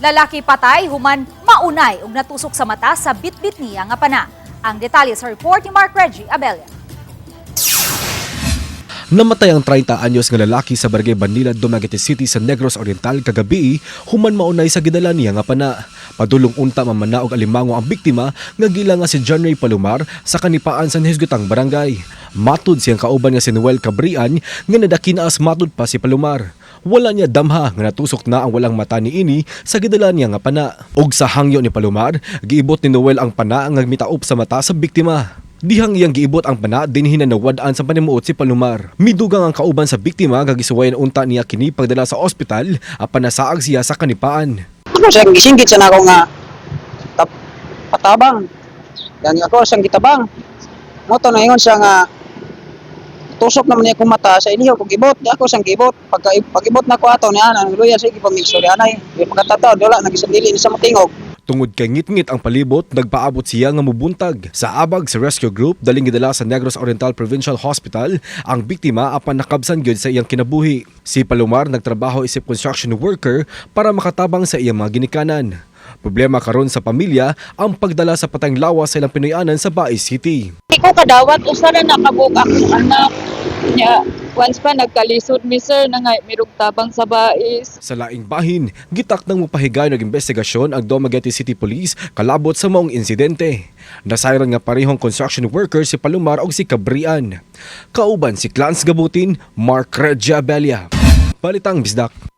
Lalaki patay human maunay ug natusok sa mata sa bitbit niya nga pana. Ang detalye sa report ni Mark Reggie Abella. Namatay ang 30 anyos nga lalaki sa Barangay Banila, Dumaguete City sa Negros Oriental kagabi human maunay sa gidala niya nga pana. Padulong unta mamana og alimango ang biktima nga gila nga si John Ray Palumar sa kanipaan sa Hisgutang Barangay. Matud siyang kauban nga si Noel Cabrian nga nadakinaas matud pa si Palumar. Wala niya damha nga natusok na ang walang mata ni ini sa gidala niya nga pana. Og sa hangyo ni Palumar, giibot ni Noel ang pana nga mitaop sa mata sa biktima. Dihang iyang giibot ang pana dinhi na sa panimuot si Palumar. Midugang ang kauban sa biktima gagisuwayan unta niya kini pagdala sa ospital apan nasaag siya sa kanipaan. Ako siyang gisinggit sa nako nga tap, patabang. Yan ako siyang gitabang. Mo to na ingon siya nga tusok naman niya kong mata sa iliho kung gibot. Ako siyang gibot. Pagka pagibot na ko ato ni ana luya sige pa mixo anay. Di pagkatataw wala nagisabili ni sa matingog. Tungod kay ngit-ngit ang palibot, nagpaabot siya nga mubuntag. Sa abag sa rescue group, daling gidala sa Negros Oriental Provincial Hospital, ang biktima apan nakabsan gyud sa iyang kinabuhi. Si Palomar nagtrabaho isip construction worker para makatabang sa iyang mga ginikanan. Problema karon sa pamilya ang pagdala sa patayng lawas sa ilang Pinoyanan sa Baay City. Di ko kadawat usa na nakabuk akong anak. Nya, once pa nagkalisod mi sir na nga mirog tabang sa bais. Sa laing bahin, gitak nang mupahigay ng investigasyon ang Dumaguete City Police kalabot sa maong insidente. Nasayran nga parehong construction worker si Palomar og si Cabrian. Kauban si Clans Gabutin, Mark Regia Belia. Balitang Bisdak.